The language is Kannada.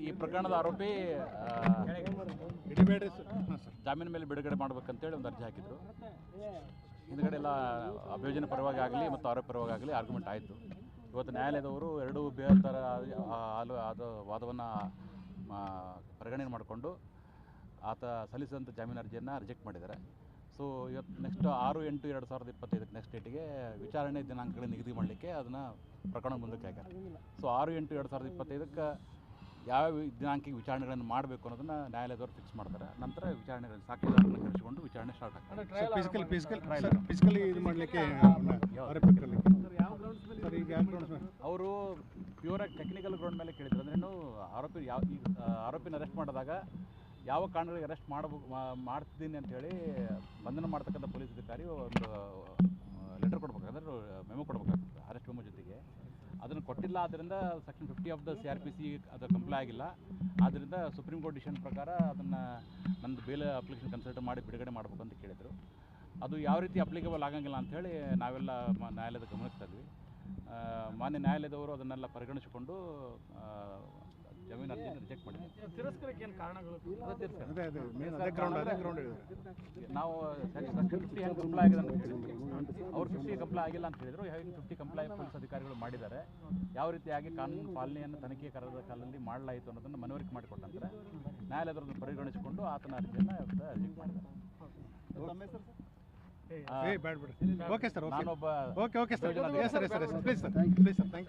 ಈ- ಪ್ರಕರಣದ ಆರೋಪಿ ಜಾಮೀನು ಮೇಲೆ ಬಿಡುಗಡೆ ಮಾಡ್ಬೇಕಂತೇಳಿ ಒಂದು ಅರ್ಜಿ ಹಾಕಿದ್ರು. ಹಿಂದ್ಗಡೆ ಎಲ್ಲ ಅಭಿಯೋಜನೆ ಪರವಾಗಿ ಆಗಲಿ ಮತ್ತು ಆರೋಪ ಪರವಾಗಿ ಆಗಲಿ ಆರ್ಗ್ಯುಮೆಂಟ್ ಆಯಿತು. ಇವತ್ತು ನ್ಯಾಯಾಲಯದವರು ಎರಡು ಬೇಹತ್ತರ ಅದು ವಾದವನ್ನು ಪರಿಗಣನೆ ಮಾಡಿಕೊಂಡು ಆತ ಸಲ್ಲಿಸಿದಂಥ ಜಾಮೀನು ಅರ್ಜಿಯನ್ನು ರಿಜೆಕ್ಟ್ ಮಾಡಿದ್ದಾರೆ. ಸೊ ಇವತ್ತು ನೆಕ್ಸ್ಟ್ ಆರು ಎಂಟು ಎರಡು ಸಾವಿರದ ಇಪ್ಪತ್ತೈದಕ್ಕೆ ನೆಕ್ಸ್ಟ್ ಡೇಟಿಗೆ ವಿಚಾರಣೆ ದಿನಾಂಕಗಳನ್ನ ನಿಗದಿ ಮಾಡಲಿಕ್ಕೆ ಅದನ್ನು ಪ್ರಕರಣ ಮುಂದಕ್ಕೆ ಹಾಕ್ಯಾರ. ಸೊ ಆರು ಎಂಟು ಎರಡು ಸಾವಿರದ ಇಪ್ಪತ್ತೈದಕ್ಕೆ ಯಾವ ದಿನಾಂಕಿಗೆ ವಿಚಾರಣೆಗಳನ್ನು ಮಾಡಬೇಕು ಅನ್ನೋದನ್ನು ನ್ಯಾಯಾಲಯದವರು ಫಿಕ್ಸ್ ಮಾಡ್ತಾರೆ. ನಂತರ ವಿಚಾರಣೆಗಳನ್ನು ಸಾಕ್ಷಿದಾರರನ್ನು ಕರೆಸಿಕೊಂಡು ವಿಚಾರಣೆ ಸ್ಟಾರ್ಟ್ ಆಗ್ತದೆ? ಅವರು ಪ್ಯೂರಾಗಿ ಟೆಕ್ನಿಕಲ್ ಗ್ರೌಂಡ್ ಮೇಲೆ ಕೇಳಿದ್ರು. ಅಂದ್ರೆ ಏನು ಆರೋಪಿ ಯಾವ ಈಗ ಆರೋಪಿನ ಅರೆಸ್ಟ್ ಮಾಡಿದಾಗ ಯಾವ ಕಾರಣಗಳಿಗೆ ಅರೆಸ್ಟ್ ಮಾಡಬೇಕು ಮಾಡ್ತಿದ್ದೀನಿ ಅಂತೇಳಿ ಬಂಧನ ಮಾಡ್ತಕ್ಕಂಥ ಪೊಲೀಸ್ ಅಧಿಕಾರಿ ಒಂದು ಲೆಟರ್ ಕೊಡ್ಬೇಕು ಅಂದ್ರೆ ಮೆಮೊ ಕೊಡ್ಬೇಕಾಗ್ತದೆ ಅರೆಸ್ಟ್ ಮೆಮೊ ಜೊತೆಗೆ. ಅದನ್ನು ಕೊಟ್ಟಿಲ್ಲ ಆದ್ದರಿಂದ section fifty of the C R P C ಅದು ಕಂಪ್ಲೈ ಆಗಿಲ್ಲ. ಆದ್ದರಿಂದ ಸುಪ್ರೀಂ ಕೋರ್ಟ್ ಡಿಸಿಷನ್ ಪ್ರಕಾರ ಅದನ್ನು ನಂದು ಬೇಲ್ ಅಪ್ಲಿಕೇಶನ್ ಕನ್ಸಲ್ಟ್ ಮಾಡಿ ಬಿಡುಗಡೆ ಮಾಡಬೇಕು ಅಂತ ಕೇಳಿದರು. ಅದು ಯಾವ ರೀತಿ ಅಪ್ಲಿಕೇಬಲ್ ಆಗಂಗಿಲ್ಲ ಅಂಥೇಳಿ ನಾವೆಲ್ಲ ನ್ಯಾಯಾಲಯದ ಗಮನಿಸ್ತಾ ಇದ್ವಿ ಮಾನ್ಯ ನ್ಯಾಯಾಲಯದವರು ಅದನ್ನೆಲ್ಲ ಪರಿಗಣಿಸಿಕೊಂಡು ಮಾಡಿದ್ದಾರೆ ಏನು ಕಾರಣಗಳು? ಅದು ತಿರ್ಸ್ಕೊಂಡು. ಅದೇ ಅದೇ ಮೇನ್ ಅದೇ ಗ್ರೌಂಡ್ ಅದೇ ಗ್ರೌಂಡ್ ಹೇಳಿದ್ದಾರೆ. ನಾವು ಸೆಕ್ಷನ್ ಫಿಫ್ಟಿ ಹೆಂಗೆ ಕಂಪ್ಲೈ ಆಗಿದೆ ಅಂತ ಹೇಳಿದ್ವಿ ಅವ್ರು ಫಿಫ್ಟಿ ಕಂಪ್ಲೈ ಆಗಿಲ್ಲ ಅಂತ ಹೇಳಿದ್ರು. ಹೆಂಗೆ ಫಿಫ್ಟಿ ಕಂಪ್ಲೈ ಪೊಲೀಸ್ ಅಧಿಕಾರಿಗಳು ಮಾಡಿದ್ದಾರೆ. ಯಾವ ರೀತಿಯಾಗಿ ಕಾನೂನು ಪಾಲನೆಯನ್ನು ತನಿಖೆ ಕರೆದ ಕಾಲದಲ್ಲಿ ಮಾಡಲಾಯಿತು ಅನ್ನೋದನ್ನು ಮನವರಿಕೆ ಮಾಡಿಕೊಟ್ಟ ನಂತರ ನ್ಯಾಯಾಲಯದವ್ರನ್ನ ಪರಿಗಣಿಸಿಕೊಂಡು ಆತನ ಅರ್ಜಿಯನ್ನು ರಿಜೆಕ್ಟ್ ಮಾಡಿದ್ದಾರೆ. Okay sir? ಓಕೆ ನಾನೊಬ್ಬ okay okay sir yes sir yes sir please sir please sir thank you